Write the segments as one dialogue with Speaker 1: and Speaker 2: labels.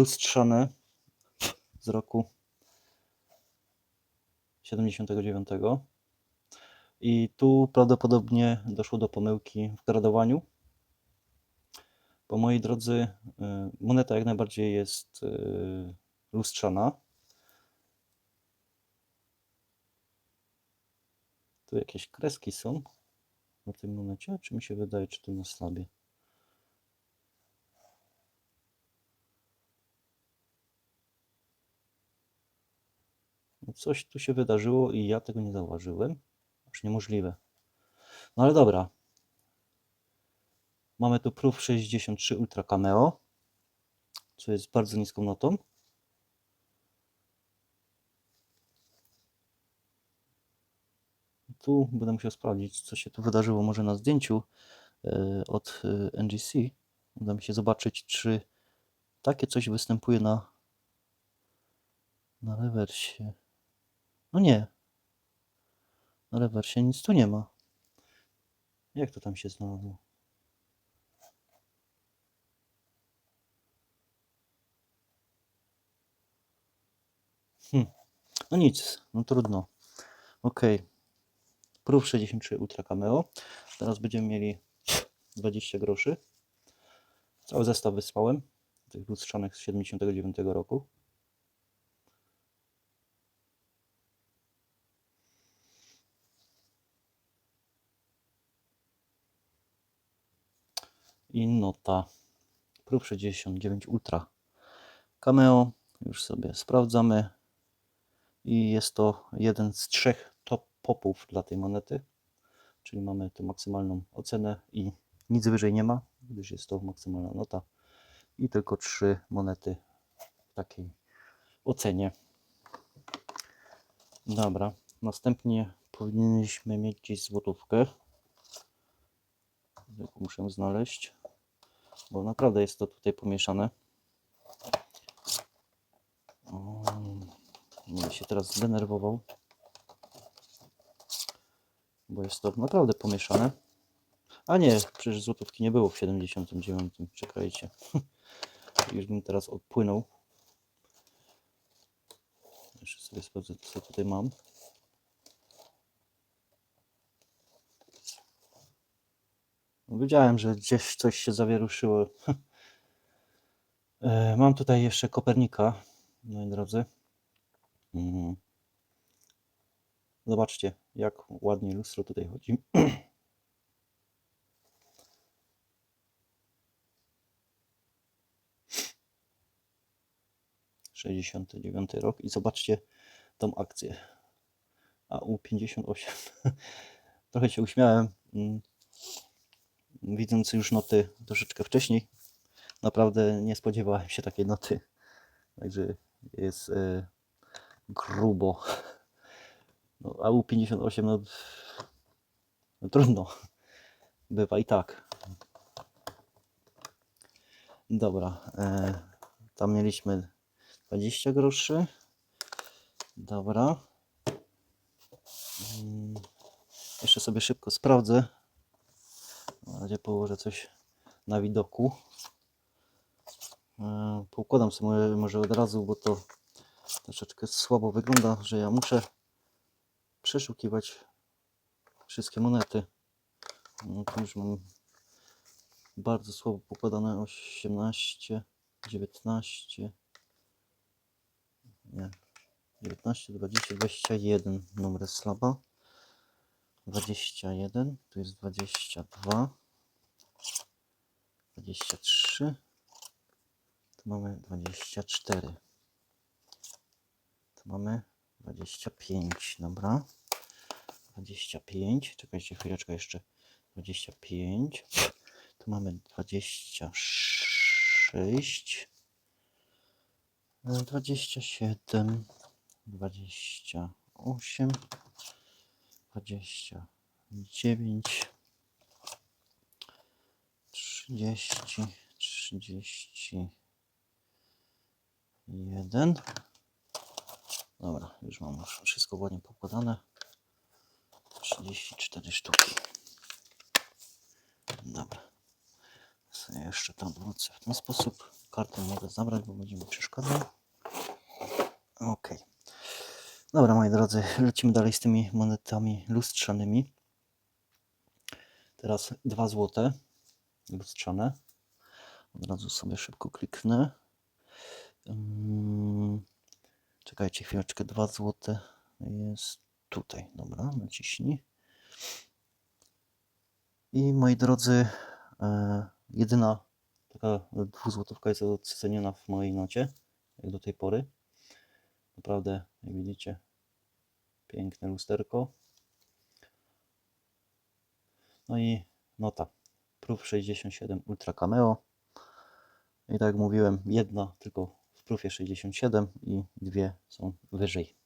Speaker 1: lustrzane z roku 79. I tu prawdopodobnie doszło do pomyłki w gradowaniu. Bo moi drodzy, moneta jak najbardziej jest y, lustrzana. Tu jakieś kreski są na tej monecie, czy mi się wydaje, czy tu na slabie? Coś tu się wydarzyło i ja tego nie zauważyłem. Aż niemożliwe. No ale dobra. Mamy tu Proof 63 Ultra Cameo, co jest bardzo niską notą. Tu będę musiał sprawdzić, co się tu wydarzyło może na zdjęciu e, od e, NGC. Uda mi się zobaczyć, czy takie coś występuje na, na rewersie. No nie. Na rewersie nic tu nie ma. Jak to tam się znalazło? Hm. No nic, no trudno. Ok. Proof 63 Ultra Cameo. Teraz będziemy mieli 20 groszy. Cały zestaw wysłałem. Tych lustrzanych z 79 roku. I nota. Proof 69 Ultra. Cameo. Już sobie sprawdzamy. I jest to jeden z trzech top popów dla tej monety. Czyli mamy tu maksymalną ocenę i nic wyżej nie ma, gdyż jest to maksymalna nota. I tylko trzy monety w takiej ocenie. Dobra, następnie powinniśmy mieć gdzieś złotówkę. Muszę znaleźć, bo naprawdę jest to tutaj pomieszane. O, Będę się teraz zdenerwował, bo jest to naprawdę pomieszane. A nie, przecież złotówki nie było w 79. Czekajcie. Już bym teraz odpłynął. Jeszcze sobie sprawdzę, co tutaj mam. Wiedziałem, że gdzieś coś się zawieruszyło. E, Mam tutaj jeszcze Kopernika, moi drodzy. Mhm. Zobaczcie, jak ładnie lustro tutaj chodzi. Sześćdziesiąty dziewiąty rok i zobaczcie tą akcję. AU58. Trochę się uśmiałem, mm, widząc już noty troszeczkę wcześniej. Naprawdę nie spodziewałem się takiej noty. Także jest e, grubo. No, AU58, no, no trudno. Bywa i tak. Dobra, e, tam mieliśmy 20 groszy. Dobra. Mm, Jeszcze sobie szybko sprawdzę. Na razie położę coś na widoku. E, Poukładam sobie może- od razu, bo to troszeczkę słabo wygląda, że ja muszę przeszukiwać wszystkie monety. No tu już mam bardzo słabo pokładane 18, 19, nie, 19, 20, 21 numer slaba. 21, tu jest 22, 23, tu mamy 24. Tu mamy 25, dobra. 25, czekajcie chwileczkę jeszcze. 25. Tu mamy 26. e, 27. 28. 29. 30. 31. Dobra, już mam już wszystko ładnie pokładane. 34 sztuki. Dobra. Sobie jeszcze to odwrócę w ten sposób. kartę mogę zabrać, bo będzie mi przeszkadzał. Ok. Dobra, moi drodzy, lecimy dalej z tymi monetami lustrzanymi. Teraz 2 złote lustrzane. Od razu sobie szybko kliknę. Mm, Czekajcie chwileczkę, 2 złote jest tutaj. Dobra, naciśnij. I moi drodzy, e, jedyna taka dwuzłotówka jest oceniona w mojej nocie, jak do tej pory. Naprawdę, jak widzicie, piękne lusterko. No i nota. Proof 67 Ultra Cameo. I tak jak mówiłem, jedna tylko w Proofie 67 i dwie są wyżej.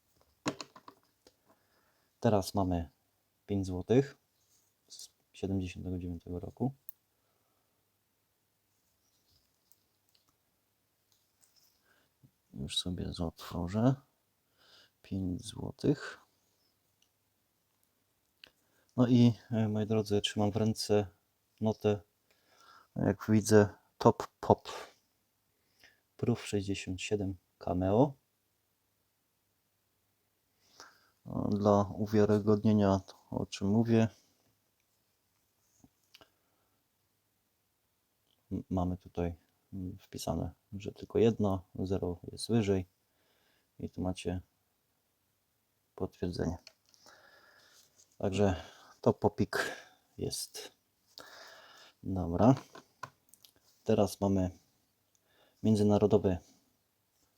Speaker 1: Teraz mamy 5 zł z 79 roku. Już sobie otworzę. 5 złotych. No i e, moi drodzy, trzymam w ręce notę, jak widzę, Top Pop Proof 67 Cameo. Dla uwiarygodnienia, o czym mówię, mamy tutaj wpisane, że tylko jedno, 0 jest wyżej i tu macie potwierdzenie. Także to popik jest. Dobra. Teraz mamy Międzynarodowy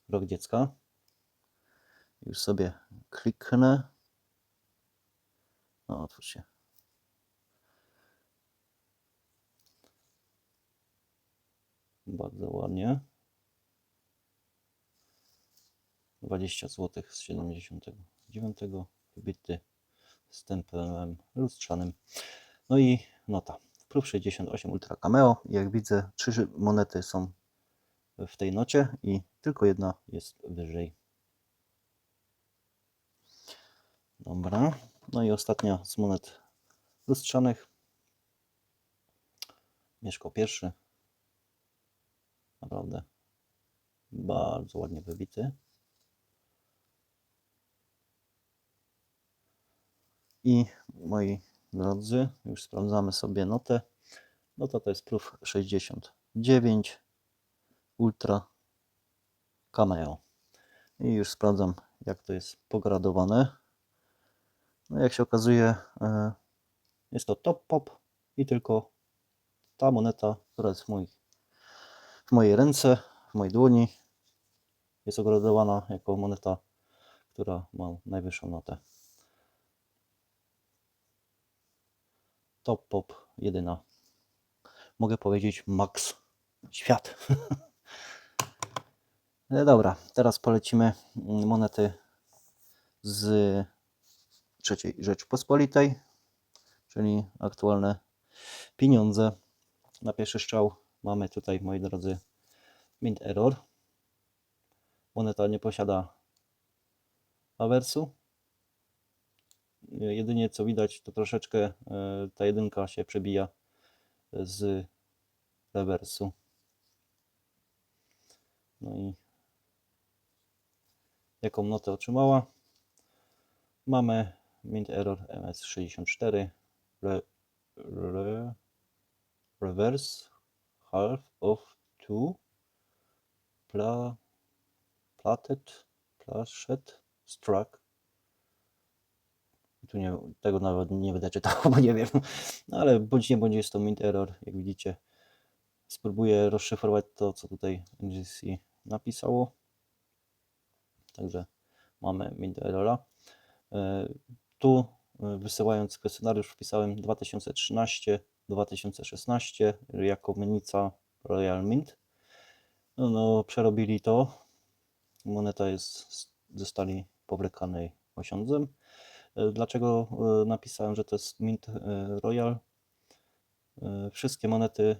Speaker 1: Rok Dziecka. Już sobie kliknę. No, otwórz się. Bardzo ładnie. 20 zł z 79 wybity stempelem lustrzanym. No i nota. Proof 68 Ultra Cameo. Jak widzę, trzy monety są w tej nocie i tylko jedna jest wyżej. Dobra. No i ostatnia z monet lustrzanych. Mieszko pierwszy. Naprawdę bardzo ładnie wybity. I moi drodzy, już sprawdzamy sobie notę. Nota to jest Proof 69 Ultra Cameo. I już sprawdzam, jak to jest pogradowane. No jak się okazuje, e, jest to top pop i tylko ta moneta, która jest w, moich, w mojej ręce, w mojej dłoni, jest ogradowana jako moneta, która ma najwyższą notę. Top pop jedyna. Mogę powiedzieć max świat. E, Dobra, teraz polecimy monety z trzeciej Rzeczpospolitej, czyli aktualne pieniądze. Na pierwszy strzał mamy tutaj, moi drodzy, Mint Error. Moneta nie posiada awersu. Jedynie co widać, to troszeczkę e, ta jedynka się przebija z rewersu. No i jaką notę otrzymała? Mamy Mint Error MS64 re, re, Reverse Half of Two pla, Plated Plashet Struck tu nie, tego nawet nie będę czytał, bo nie wiem. No ale bądź nie bądź jest to mint error, jak widzicie. Spróbuję rozszyfrować to, co tutaj NGC napisało. Także mamy mint errora. E, Tu e, wysyłając kwestionariusz wpisałem 2013-2016 jako menica Royal Mint. No, no przerobili to. Moneta jest ze stali pobrykanej osiądzem. E, Dlaczego e, napisałem, że to jest Mint e, Royal? Wszystkie monety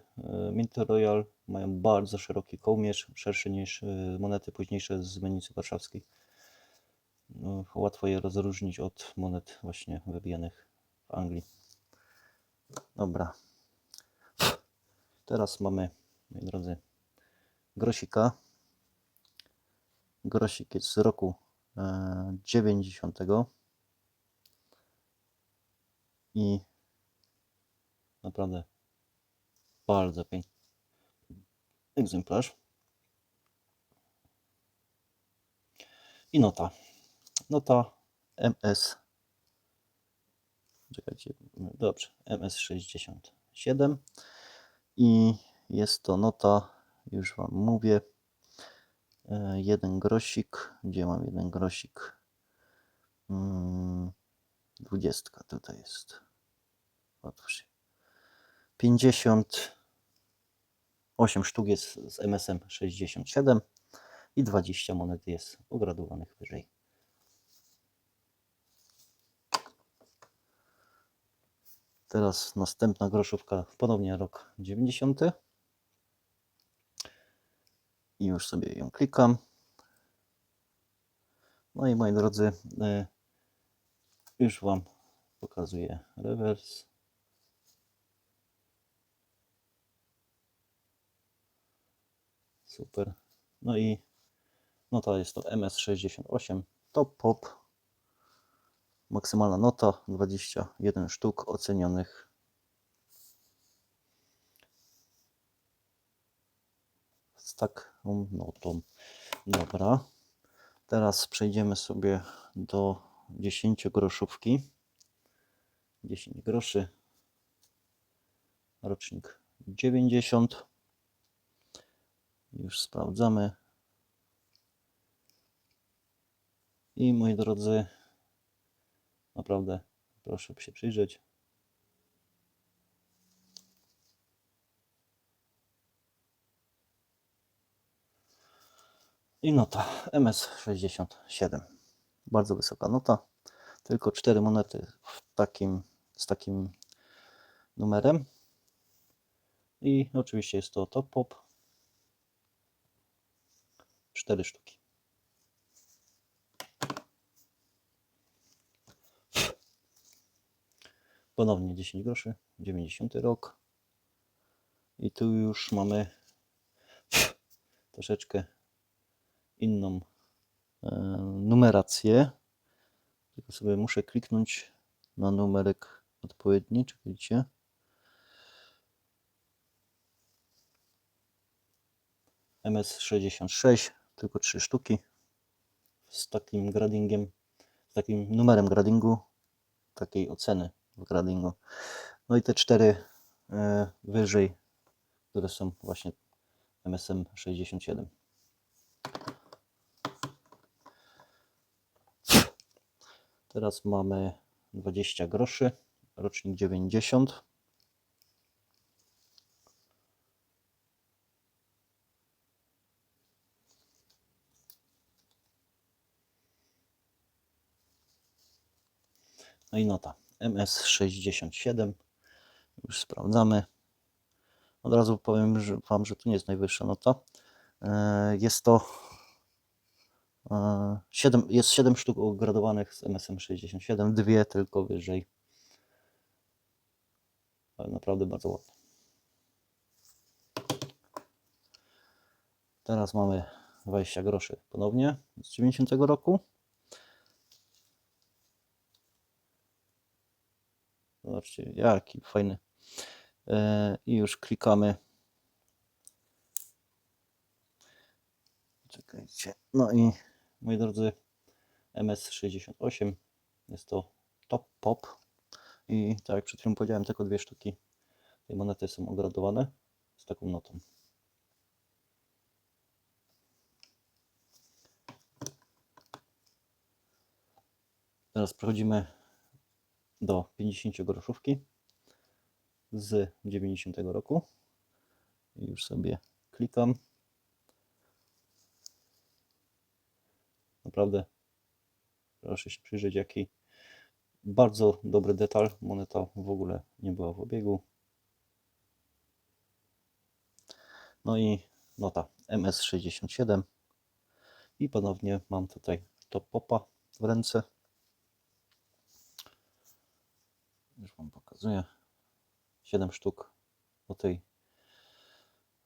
Speaker 1: Mint Royal mają bardzo szeroki kołmierz, szerszy niż monety późniejsze z Menicy Warszawskiej. No, Łatwo je rozróżnić od monet właśnie wybijanych w Anglii. Dobra. Teraz mamy, moi drodzy, grosika. Grosik jest z roku e, 90. I naprawdę bardzo piękny egzemplarz. I nota. Nota MS. Czekajcie, dobrze. MS67. I jest to nota, już Wam mówię, e, jeden grosik. Gdzie mam jeden grosik? Mm, Dwudziestka tutaj jest. Otwórz. 58 sztuk jest z MSM 67 i 20 monet jest ogradowanych wyżej. Teraz następna groszówka, ponownie rok 90. I już sobie ją klikam. No i moi drodzy, e, już Wam pokazuję rewers. Super. No i nota jest to MS68 Top Pop. Maksymalna nota 21 sztuk ocenionych. Z taką notą. Dobra. Teraz przejdziemy sobie do 10 groszówki. 10 groszy. Rocznik 90. Już sprawdzamy. I moi drodzy, naprawdę proszę się przyjrzeć. I nota MS67. Bardzo wysoka nota. Tylko 4 monety takim, z takim numerem. I oczywiście jest to top pop. 4 sztuki. Ponownie 10 groszy, 90 rok. I tu już mamy troszeczkę inną e, numerację. Tylko sobie muszę kliknąć na numerek odpowiedni. Czekajcie. MS66, tylko 3 sztuki z takim gradingiem, z takim numerem gradingu, takiej oceny w gradingu. No i te cztery e, wyżej, które są właśnie MSM 67. Teraz mamy 20 groszy, rocznik 90. No i nota MS67. Już sprawdzamy. Od razu powiem że Wam, że to nie jest najwyższa nota. E, Jest to 7, jest 7 sztuk ogradowanych z MSM 67, dwie tylko wyżej. Ale naprawdę bardzo ładne. Teraz mamy 20 groszy ponownie z 90 roku. Zobaczcie, jaki fajny. E, I już klikamy. Czekajcie. No i moi drodzy, MS68 jest to top pop. I tak jak przed chwilą powiedziałem, tylko dwie sztuki tej monety są ogradowane z taką notą. Teraz przechodzimy do 50 groszówki z 90 roku. I już sobie klikam. Naprawdę proszę się przyjrzeć, jaki bardzo dobry detal. Moneta w ogóle nie była w obiegu. No i nota MS67. I ponownie mam tutaj top popa w ręce. Już Wam pokazuję. 7 sztuk o tej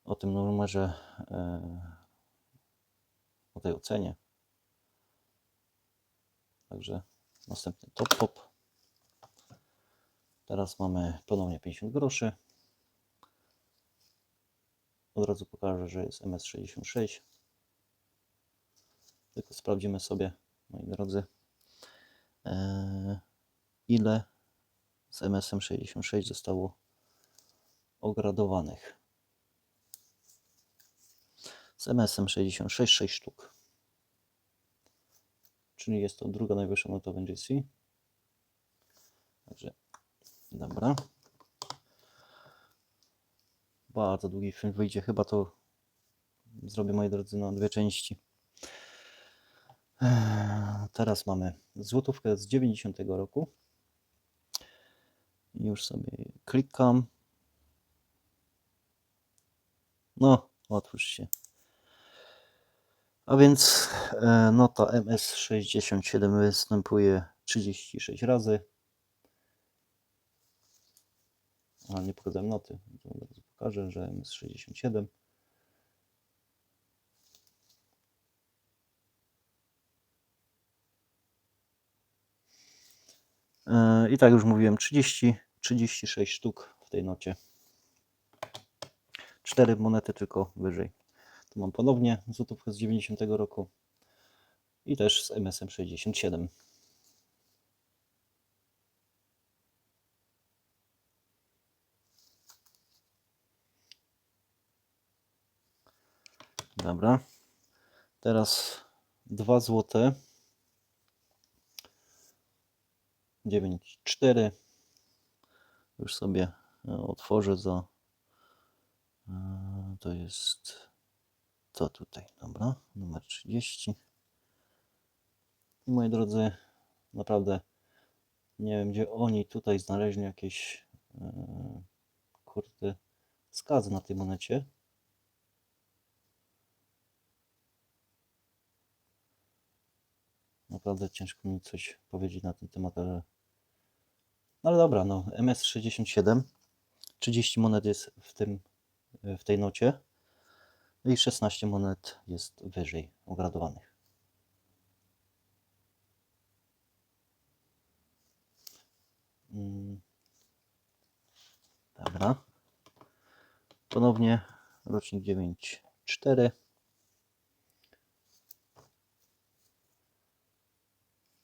Speaker 1: o tym numerze, e, o tej ocenie. Także następny top pop. Teraz mamy ponownie 50 groszy. Od razu pokażę, że jest MS66. Tylko sprawdzimy sobie, moi drodzy, e, ile z MSM 66 zostało ogradowanych. Z MSM 66 6 sztuk. Czyli jest to druga najwyższa nota w NGC. Także dobra. Bardzo długi film wyjdzie. Chyba to zrobię, moi drodzy, na dwie części. Eee, Teraz mamy złotówkę z 90 roku. Już sobie klikam. No, otwórz się. A więc e, nota MS67 występuje 36 razy. A nie pokazałem noty. To od razu pokażę, że MS67. I tak już mówiłem, 30, 36 sztuk w tej nocie. Cztery monety tylko wyżej. Tu mam ponownie złotówkę z 90 roku i też z MSM 67. Dobra. Teraz 2 złote. 9,4. Już sobie e, otworzę za. e, To jest to tutaj, dobra, numer 30. I moi drodzy, naprawdę nie wiem, gdzie oni tutaj znaleźli jakieś e, kurde skazy na tej monecie. Naprawdę ciężko mi coś powiedzieć na ten temat, ale no ale dobra, no MS67 30 monet jest w tym w tej nocie i 16 monet jest wyżej ogradowanych. Mm. Dobra. Ponownie rocznik 9.4.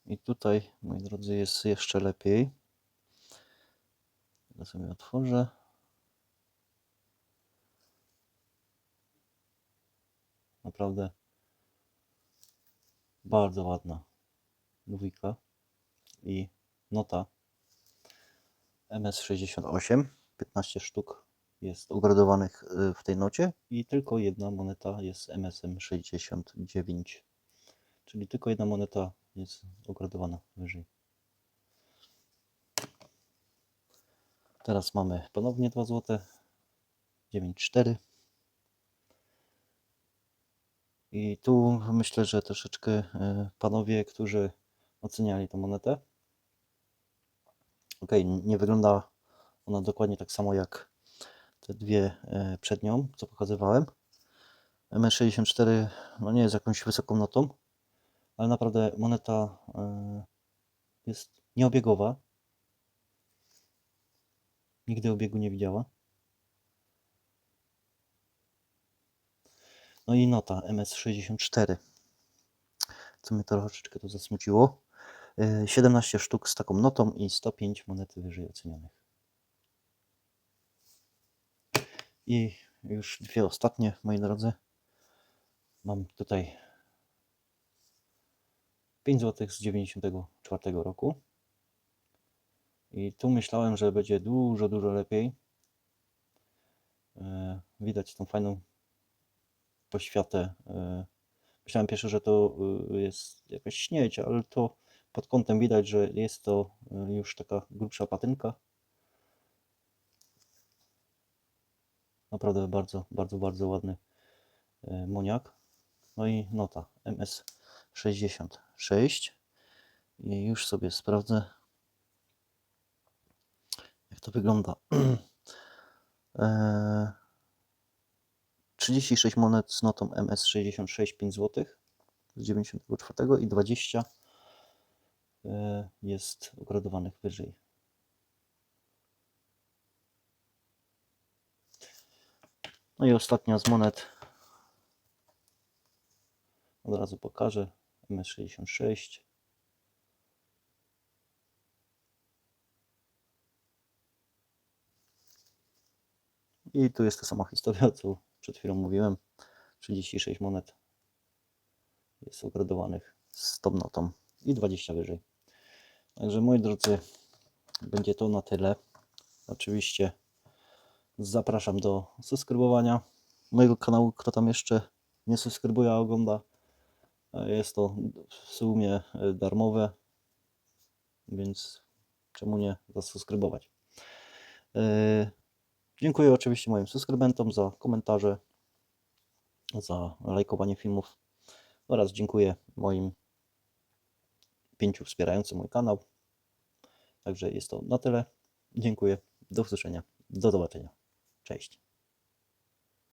Speaker 1: I tutaj, moi drodzy, jest jeszcze lepiej. Ja sobie otworzę. Naprawdę bardzo ładna dwójka i nota MS68. 15 sztuk jest ogradowanych y, w tej nocie i tylko jedna moneta jest MSM 69. Czyli tylko jedna moneta jest ogradowana wyżej. Teraz mamy ponownie 2 zł 9,4 i tu myślę, że troszeczkę e, panowie, którzy oceniali tę monetę. Ok, nie wygląda ona dokładnie tak samo jak te dwie e, przed nią, co pokazywałem. MS64 no nie jest jakąś wysoką notą, ale naprawdę moneta e, jest nieobiegowa. Nigdy obiegu nie widziała. No i nota MS64, co mnie troszeczkę to zasmuciło. E, 17 sztuk z taką notą i 105 monety wyżej ocenionych. I już dwie ostatnie, moi drodzy. Mam tutaj 5 zł z 94 roku. I tu myślałem, że będzie dużo, dużo lepiej. E, Widać tą fajną poświatę. E, Myślałem pierwszy, że to e, jest jakaś śnieć, ale to pod kątem widać, że jest to już taka grubsza patynka. Naprawdę bardzo, bardzo, bardzo ładny moniak. No i nota MS66. I już sobie sprawdzę, jak to wygląda. E, 36 monet z notą MS66 5 zł z 94 i 20 e, jest ogradowanych wyżej. No i ostatnia z monet. Od razu pokażę. MS66. I tu jest ta sama historia, co przed chwilą mówiłem. 36 monet jest ogradowanych z tą notą i 20 wyżej. Także moi drodzy, będzie to na tyle. Oczywiście zapraszam do subskrybowania mojego kanału, kto tam jeszcze nie subskrybuje, a ogląda. Jest to w sumie e, darmowe, więc czemu nie zasubskrybować. E, Dziękuję oczywiście moim subskrybentom za komentarze, za lajkowanie filmów oraz dziękuję moim pięciu wspierającym mój kanał. Także jest to na tyle. Dziękuję. Do usłyszenia. Do zobaczenia. Cześć.